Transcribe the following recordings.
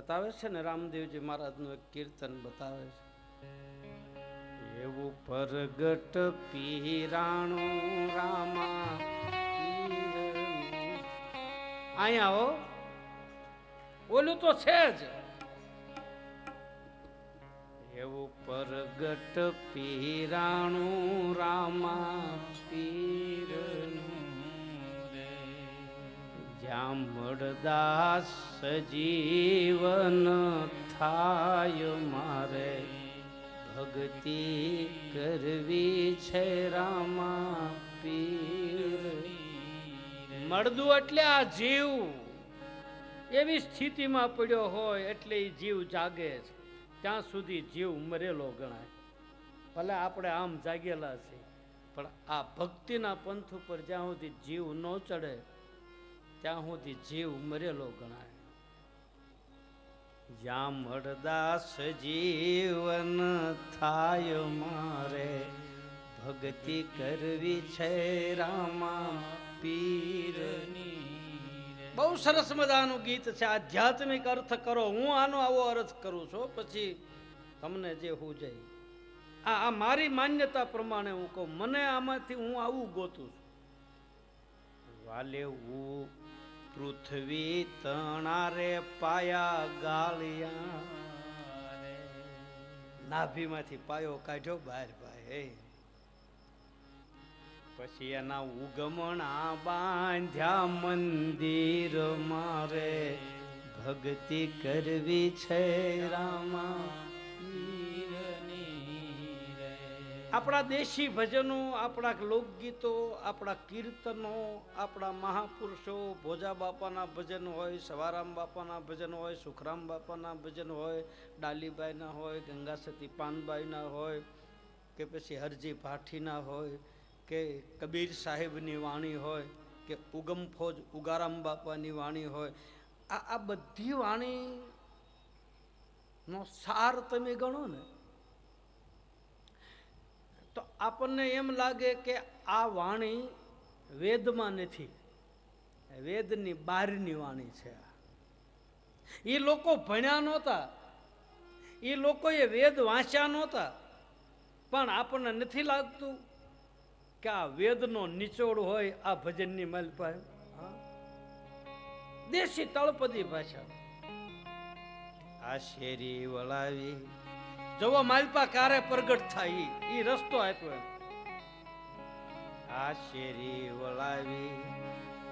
બતાવે છે ને રામદેવજી મહારાજનું એક કીર્તન બતાવે છે. એવું પરગટ પીરાણું રામા અહીંયા હો ઓલું તો છે જ. એવું પરગટ પીરાણું રામા પીરનું જ્યાં મળદાસ જીવન થાય મારે. ભક્તિ કરવી છે રામા પીર મળદું એટલે આ જીવ. એવી સ્થિતિમાં પડ્યો હોય એટલે એ જીવ જાગે છે. ત્યાં સુધી જીવ મરેલો ગણાય. ભલે આપણે આમ જાગેલા છીએ, પણ આ ભક્તિના પંથ ઉપર જ્યાં સુધી જીવ ન ચડે ત્યાં સુધી જીવ મરેલો ગણાય. જ્યાં જીવન થાય મારે. ભક્તિ કરવી છે રામા પીરની. બહુ સરસ મજાનું ગીત છે. આધ્યાત્મિક અર્થ કરો. હું આનો આવો અર્થ કરું છું. પછી તમને જે હું જાય આ આ મારી માન્યતા પ્રમાણે હું કહું. મને આમાંથી હું આવું ગોતું છું. વાલે હું પૃથ્વી તણારે પાયા ગાલિયા નાભીમાંથી પાયો કાઢ્યો બહાર ભાઈ પછી એના ઉગમણા બાંધ્યા મંદિર મારે. ભક્તિ કરવી છે રામા. આપણા દેશી ભજનો, આપણા લોકગીતો, આપણા કીર્તનો, આપણા મહાપુરુષો, ભોજા બાપાના ભજન હોય, સવારામ બાપાના ભજન હોય, સુખરામ બાપાના ભજન હોય, ડાલીબાઈના હોય ગંગા સતી પાનબાઈના હોય, કે પછી હરજી ભાઠીના હોય, કે કબીર સાહેબની વાણી હોય, કે ઉગમ ફોજ ઉગારામ બાપાની વાણી હોય. આ આ બધી વાણીનો સાર તમે ગણો ને આપણને એમ લાગે કે આ વાણી વેદમાં નથી. વેદની બહારની વાણી છે. એ લોકો ભણ્યા નહોતા. એ લોકોએ વેદ વાંચ્યા નહોતા. પણ આપણને નથી લાગતું કે આ વેદનો નિચોડ હોય આ ભજનની મલપાય દેશી તળપદી ભાષા. આ શેરી વળાવી જવો માલપા કારે પ્રગટ થાય. ઈ રસ્તો આપ્યો એમ. આ શેરી વળાવી,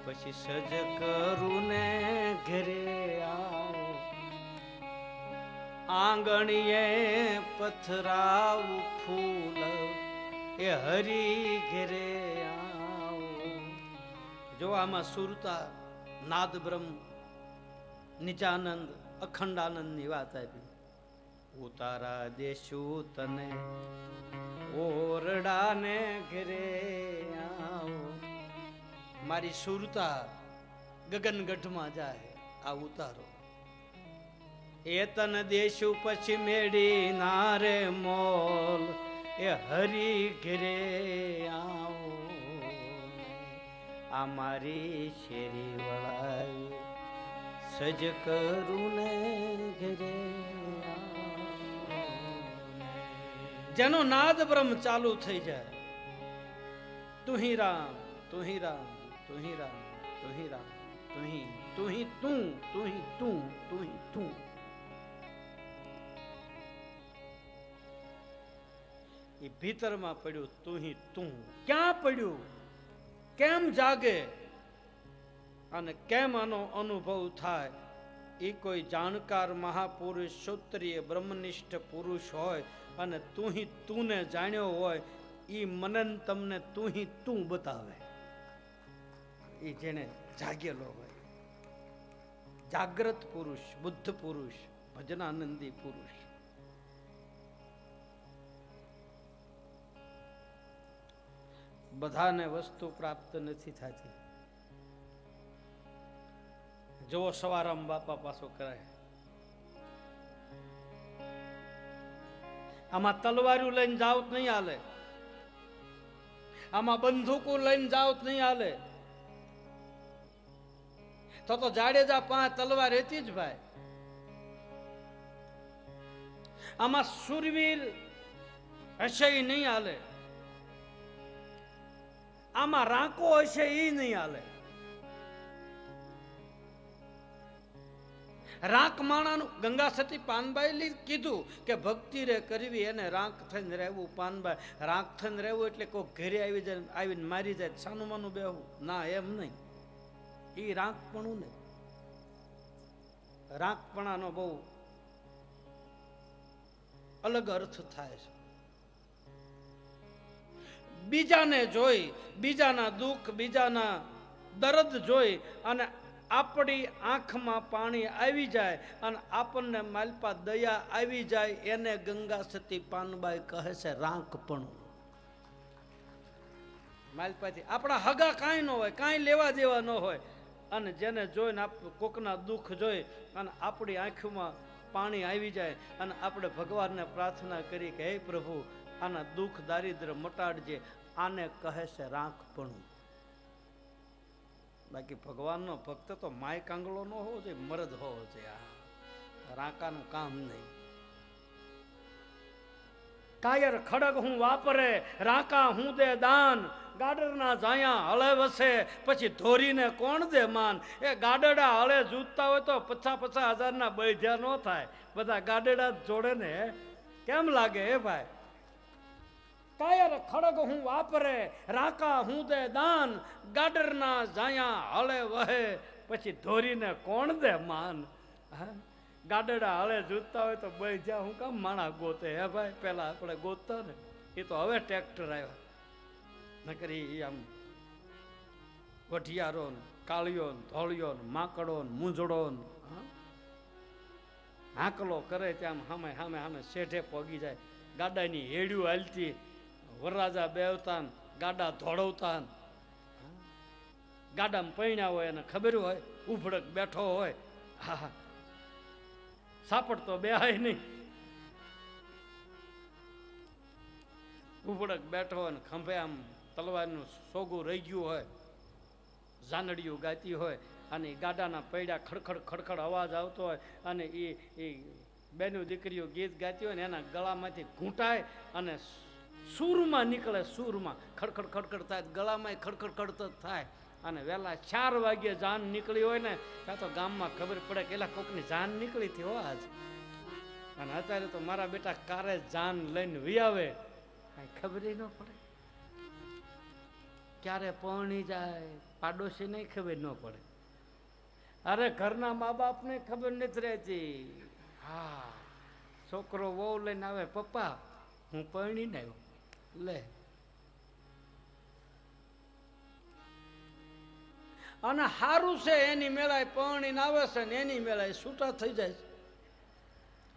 પછી સજ કરું ને ઘરે આવો. આંગણીએ પથરાવ ફૂલ, એ હરી ઘરે આવો. જો આમાં સુરતા નાદ બ્રહ્મ નિજાનંદ અખંડાનંદની વાત આપી. ઉતારા દેશું તને. ઓરડાને ઘરે આવો. મારી સુરતા ગગનગઢમાં જાય, આ ઉતારો. એ તન દેશું પછી મેળી નારે મોલ, એ હરી ઘરે આવો. આ મારી શેરી વળાવી સજ કરું ને ઘરે જેનો નાદ બ્રહ્મ ચાલુ થઈ જાય. તુહી રામ તુહી રામ તુહી રામ તુહી રામ, તુહી તુહી તું તુહી તું તુહી તું. એ ભીતરમાં પડ્યું તુહી તું. ક્યાં પડ્યું? કેમ જાગે? અને કેમ આનો અનુભવ થાય? એ કોઈ જાણકાર મહાપુરુષ, ક્ષત્રિય, બ્રહ્મનિષ્ઠ પુરુષ હોય અને તું હી તું ને જાણ્યો હોય એ મનન તમને તું હી તું બતાવે. એ જેને જાગેલો હોય. જાગ્રત પુરુષ, બુદ્ધ પુરુષ, ભજનાનંદી પુરુષ. બધાને વસ્તુ પ્રાપ્ત નથી થતી. જુઓ સવારામ બાપા પાછો કરાય. આમાં તલવારું લઈને તો નહીં હાલે. આમાં બંદૂકો લઈને તો નહીં હાલે. તો તો જાડેજા પાંચ તલવાર હતી જ ભાઈ. આમાં સુરવીર હશે એ નહીં હાલે. આમાં રાંકો હશે એ નહીં હાલે. રાંક માણાનું ગંગા સતી પાનબાઈ કીધું કે ભક્તિ રે કરવી એને રાંક થઈને રહેવું પાનબાઈ. રાંક થઈને રહેવું એટલે કોઈ ઘરે આવી જાય, આવીને મારી જાય સાનું માનું બેહવું ના, એમ નહીં. એ રાંકપણું નહીં રાંકપણાનો બહુ અલગ અર્થ થાય છે. બીજાને જોઈ, બીજાના દુઃખ, બીજાના દર્દ જોઈ અને આપણી આંખમાં પાણી આવી જાય અને આપણને માલપા દયા આવી જાય, એને ગંગા સતી પાનબાઈ કહે છે રાંકપણું માલપાથી આપણા હગા કાંઈ ન હોય, કાંઈ લેવા દેવા ન હોય. અને જેને જોઈને આપ કોકના દુઃખ જોઈ અને આપણી આંખમાં પાણી આવી જાય અને આપણે ભગવાનને પ્રાર્થના કરી કે, હે પ્રભુ, આના દુઃખ દારિદ્ર મટાડજે, આને કહે છે રાંકપણું બાકી ભગવાનનો ભક્ત તો માય કાંગળો ન હોવો જોઈએ, મરદ હોવો જોઈએ. આ રાંકાનું કામ નહીં. કાયર ખડગ હું વાપરે, રાકા હું દે દાન. ગાડરના જાયા હળે વસે, પછી ધોરીને કોણ દે માન? એ ગાડડા હળે જૂતતા હોય તો પચાસ પચાસ હજારના બૈધ્યા ન થાય. બધા ગાડડા જોડે ને, કેમ લાગે હે ભાઈ? કાયર ખડગ હું વાપરે, રાકા હું દે દાન ગાડરના જાયા હળે વહે. પછી ધોરીને કોણ દે માન? ગાડડા હળે જૂતતા હોય તો બે જ્યાં હું કામ માણા ગોતે? હે ભાઈ, પેલા આપણે ગોતતા ને, એ તો હવે ટ્રેક્ટર આવ્યા. નકરી આમ વઢિયારો ને કાળિયો ને ધોળિયો ને, માકડો ને મૂંઝડો ને? હાંકલો કરે ત્યાં સામે સામે સામે શેઠે પગી જાય. ગાડાની હેડ્યું હાલતી વરરાજા બેવતા ગાડા ધોળવતા ગાડામાં પૈણ્યા હોય અને ખબર હોય, ઉભડક બેઠો હોય. હા સાપડ તો બે હાય નહીં. ઉભડક બેઠો અને ખંભે આમ તલવારનું સોગું રહી ગયું હોય. ઝાનડિયું ગાતી હોય અને ગાડાના પૈડા ખડખડ ખડખડ અવાજ આવતો હોય અને એ એ બેનું દીકરીઓ ગીત ગાતી હોય ને એના ગળામાંથી ઘૂંટાય અને સૂરમાં નીકળે સૂરમાં. ખડખડ ખડખડ થાય, ગળામાં ખડખડ ખડત થાય. અને વહેલા ચાર વાગ્યે જાન નીકળી હોય ને, ત્યાં તો ગામમાં ખબર પડે કે એલા કોકની જાન નીકળી હતી હો આજ. અને અત્યારે તો મારા બેટા કારે જાન લઈને વિયાવે કાંઈ ખબર ન પડે. ક્યારે પહોણી જાય, પાડોશી નહીં ખબર ન પડે. અરે ઘરના મા બાપને ખબર નથી રહેતી. હા, છોકરો વહુ લઈને આવે, પપ્પા, હું પરણીને આવ્યો. લે. અને સારું છે એની મેળાય પરણીને આવે છે ને એની મેળાય છૂટા થઈ જાય છે.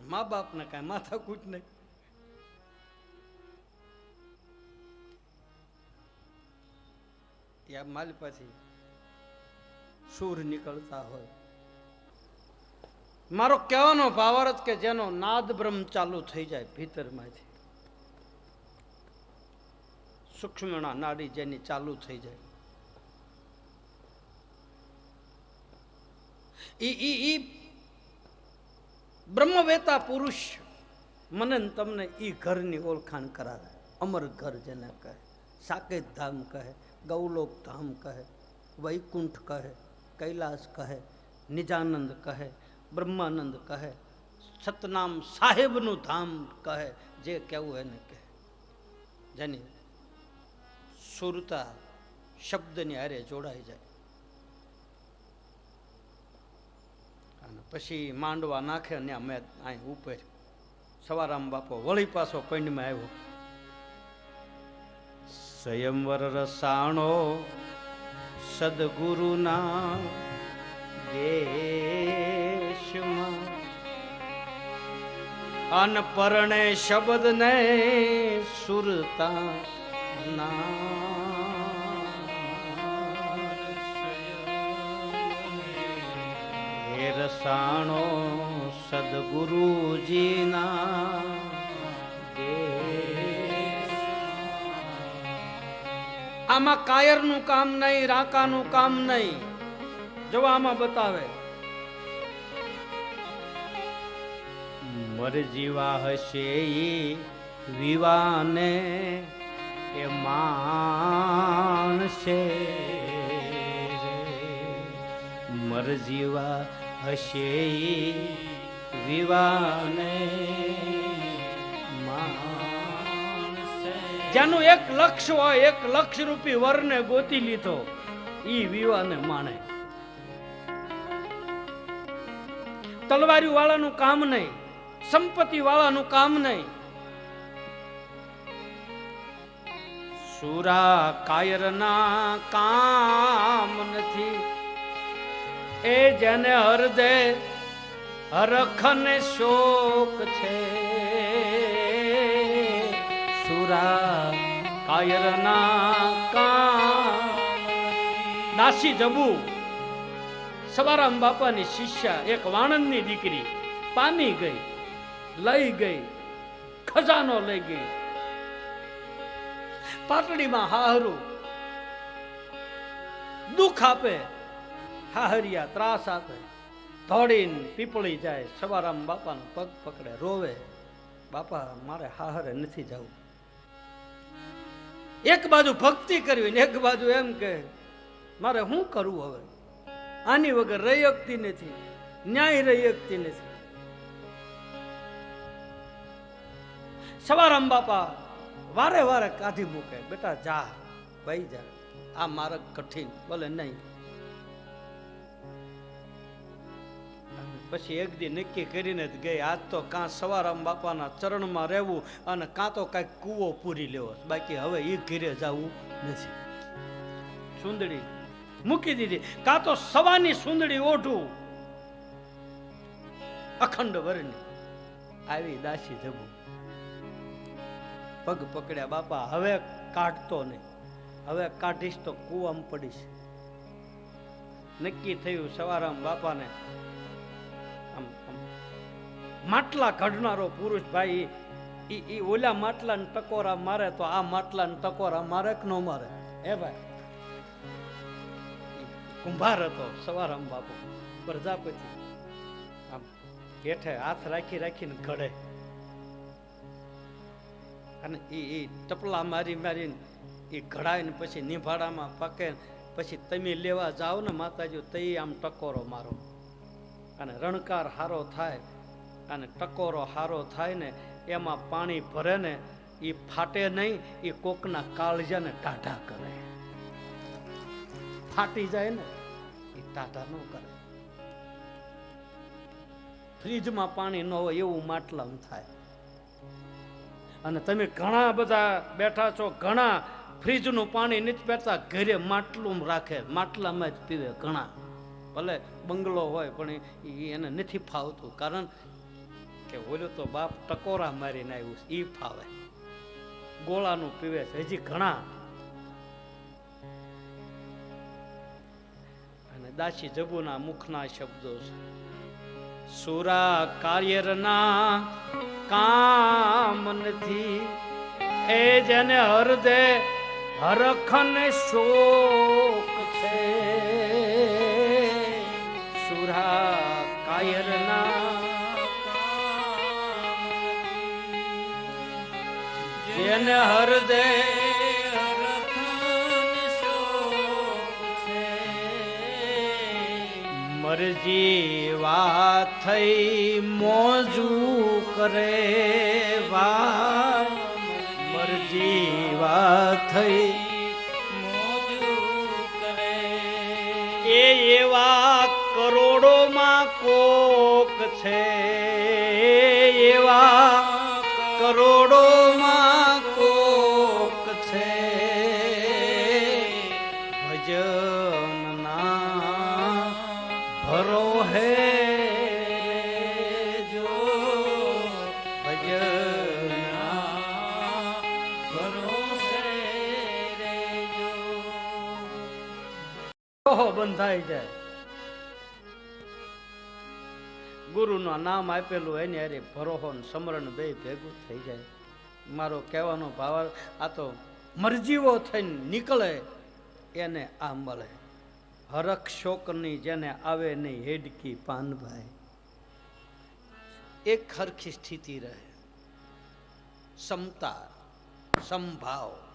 મા બાપને કાંઈ માથાકૂટ નહીં. ત્યાં પછી સૂર નીકળતા હોય. મારો કહેવાનો ભાવાર્થ કે જેનો નાદ બ્રહ્મ ચાલુ થઈ જાય ભીતરમાંથી. સૂક્ષ્મણા નાડી જેની ચાલુ થઈ જાય. ઈ ઈ ઈ બ્રહ્મવેતા પુરુષ મને તમને ઈ ઘરની ઓળખાણ કરાવે. અમર ઘર જેને કહે, સાકેત ધામ કહે, ગૌલોક ધામ કહે, વૈકુંઠ કહે, કૈલાસ કહે, નિજાનંદ કહે, બ્રહ્માનંદ કહે, સતનામ સાહેબનું ધામ કહે, જે કહેવું એને કહે. જેની સુરતા શબ્દની હારે જોડાઈ જાય. અને પછી માંડવા નાખે ને મેં અહીં ઉપર સવારામ બાપો વળી પાછો પંડમાં આવ્યો. સ્વયંવર રસાણો સદગુરુના દેશમાં. શબ્દ ને સુરતા રસાણો સદગુરુજીના. આમાં કાયરનું કામ નહીં રાકાનું કામ નહીં જોવા આમાં બતાવે મરજીવા હશે વિવાને એ માણસે મરજીવા હશે વિવાને જેનું એક લક્ષ્ય હોય, એક લક્ષ્ય રૂપી વરને ગોતી લીધો, ઈ વિવાને માણે. તલવારી વાળાનું કામ નહીં સંપત્તિ વાળાનું કામ નહીં સુરા કાયરના કામ નથી. એ જેને હૃદય, હરખને શોક છે. સુરા કાયરના કામ દાસી જબુ. સવારામ બાપાની શિષ્યા, એક વાણંદની દીકરી, પામી ગઈ, લઈ ગઈ, ખજાનો લઈ ગઈ. પાટડીમાં હાહરું. દુઃખ આપે, હાહરિયા ત્રાસ આપે. ધોડીને પીપળી જાય, સવારામ બાપાનો પગ પકડે, રોવે. બાપા, મારે હાહરે નથી જવું. એક બાજુ ભક્તિ કરવી ને એક બાજુ એમ કે, મારે શું કરવું હવે? આની વગર રહી નથી, ન્યાય રહી નથી. સવારામ બાપા વારે વારે કાઢી મૂકે. બેટા, જા ભાઈ જા. આ માર્ગ કઠિન બોલે નહીં. પછી એક દી નક્કી કરીને જ ગઈ, આજ તો કાં સવારામ બાપાના ચરણમાં રહેવું અને કાં તો કાંઈક કૂવો પૂરી લેવો. બાકી હવે એ ઘીરે જવું નથી. સુંદડી, મૂકી દીધી. કાં તો સવાની સુંદડી ઓઢું. અખંડ વરની આવી દાસી જવું પગ પકડ્યા, બાપા, હવે કાઢતો નહીં. હવે કાઢીશ તો કૂવામાં પડીશ. નક્કી થયું સવારામ બાપાને માટલા ઘડનારો પુરુષ ભાઈ, ઈ ઈ ઓલા માટલાને ટકોરા મારે તો આ માટલાને ટકોરા મારે કે ન મારે? હે ભાઈ. કુંભાર હતો સવારામ બાપુ, પ્રજાપતિ. આમ હેઠે હાથ રાખી રાખીને ઘડે. અને એ એ ટપલા મારી મારીને એ ઘડાઈને પછી નિભાડામાં પકે પછી તમે લેવા જાઓ ને માતાજી, તે આમ ટકોરો મારો. અને રણકાર હારો થાય. અને ટકોરો હારો થાય ને એમાં પાણી ભરે ને એ ફાટે નહીં એ કોકના કાળજાને ટાઢા કરે. ફાટી જાય ને એ ટાઢા ન કરે. ફ્રીજમાં પાણી ન હોય એવું માટલામાં થાય. અને તમે ઘણા બધા બેઠા છો, ઘણા ફ્રીજનું પાણી નથી પહેરતા, ઘરે માટલું રાખે, માટલામાં જ પીવે ઘણા. ભલે બંગલો હોય, પણ એને નથી ફાવતું. કારણ કે ઓલું તો બાપ ટકોરા મારીને આવ્યું ઈ ફાવે. ગોળાનું પીવે છે, હજી ઘણા. અને દાસી જબુના મુખના શબ્દો છે. સુરા કાર્યરના કામ નથી. એ જેને હરદે હરખન શોક છે. સુરા કાયરના જેને હૃદય મરજી વા થઈ મોજું કરે વા મરજી વા થઈ એ એવા કરોડોમાં કોક છે. એવા ઓહો બંધાઈ જાય ગુરુનું નામ આપેલું એને અરે ભરોહો સમરણ બે ભેગું થઈ જાય. મારો કહેવાનો ભાવ આ તો મરજીવો થઈને નીકળે, એને આ મળે. હરખ શોકની જેને આવે નહીં, હેડકી પાનભાઈ. એક હરખી સ્થિતિ રહે. સમતા સંભાવ.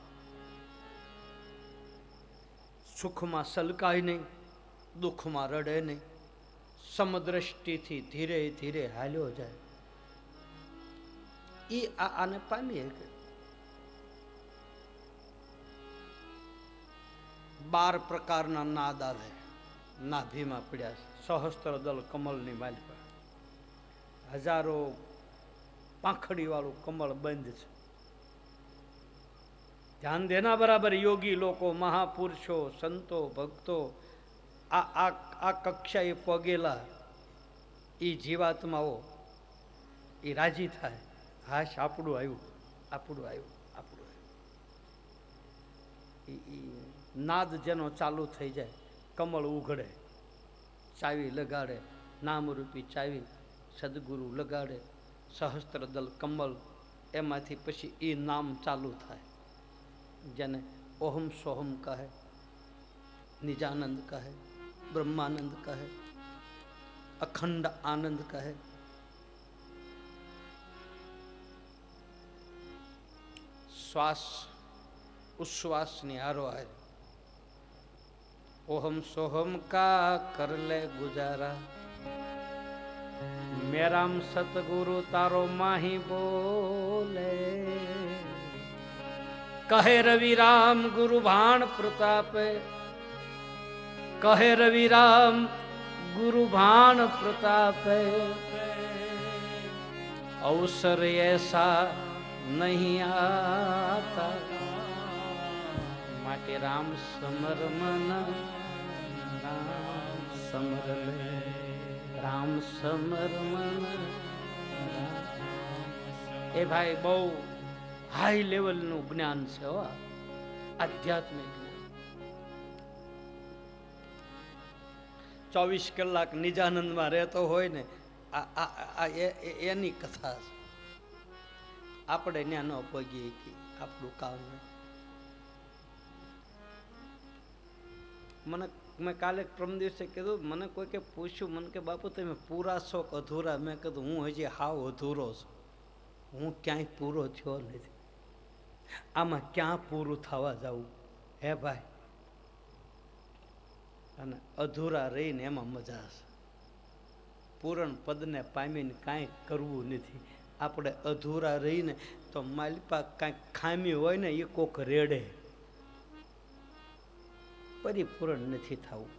સુખમાં સલકાય નહીં, દુઃખમાં રડે નહીં. સમદ્રષ્ટિથી ધીરે ધીરે હાલ્યો જાય. એ આ આને પામીએ કે બાર પ્રકારના નાદ આવે. નાભીમાં પડ્યા સહસ્ત્ર દલ કમળની માલિકા. હજારો પાંખડીવાળું કમળ બંધ છે. ધ્યાન દેના બરાબર યોગી લોકો, મહાપુરુષો, સંતો, ભક્તો, આ આ આ કક્ષાએ પગેલા એ જીવાત્માઓ એ રાજી થાય. હાશ, આપણું આવ્યું આપણું આવ્યું આપણું આવ્યું. એ નાદ જેનો ચાલુ થઈ જાય, કમળ ઉઘડે, ચાવી લગાડે, નામરૂપી ચાવી સદગુરુ લગાડે, સહસ્ત્રદલ કમળ, એમાંથી પછી એ નામ ચાલુ થાય. જેને ઓહમ સોહમ કહે નિજાનંદ કહે બ્રહ્માનંદ કહે અખંડ આનંદ કહે શ્વાસ ઉશ્વાસની હારો હારે ઓહમ સોહમ કા કર લે ગુજારા મેરામ સતગુરુ તારો માહી બોલે કહે રવિ રામ ગુરુ ભાણ પ્રતાપે. કહે રવિ રામ ગુરુ ભાણ પ્રતાપે. અવસર એસા નહીં આતા. માટે રામ સમરમન, રામ સમર રામ સમરમન એ ભાઈ બહુ હાઈ લેવલનું જ્ઞાન છે, હો. આધ્યાત્મિક ચોવીસ કલાક નિજાનંદમાં રહેતો હોય ને, આ એની કથા છે. આપણે ત્યાં ન પગીએ કે આપણું કામ. મને, મેં કાલે પ્રમ દિવસે કીધું, મને કોઈ કે પૂછ્યું, મને કે, બાપુ, તમે પૂરા છો અધૂરા? મેં કીધું, હું હજી હાવ અધૂરો છું. હું ક્યાંય પૂરો થયો નથી. આમાં ક્યાં પૂરું થવા જવું? હે ભાઈ? અને અધૂરા રહીને એમાં મજા હશે. પૂરણ પદને પામીને કાંઈ કરવું નથી. આપણે અધૂરા રહીને તો માલિપા કાંઈક ખામી હોય ને એ કોક રેડે. પરિપૂર્ણ નથી થવું.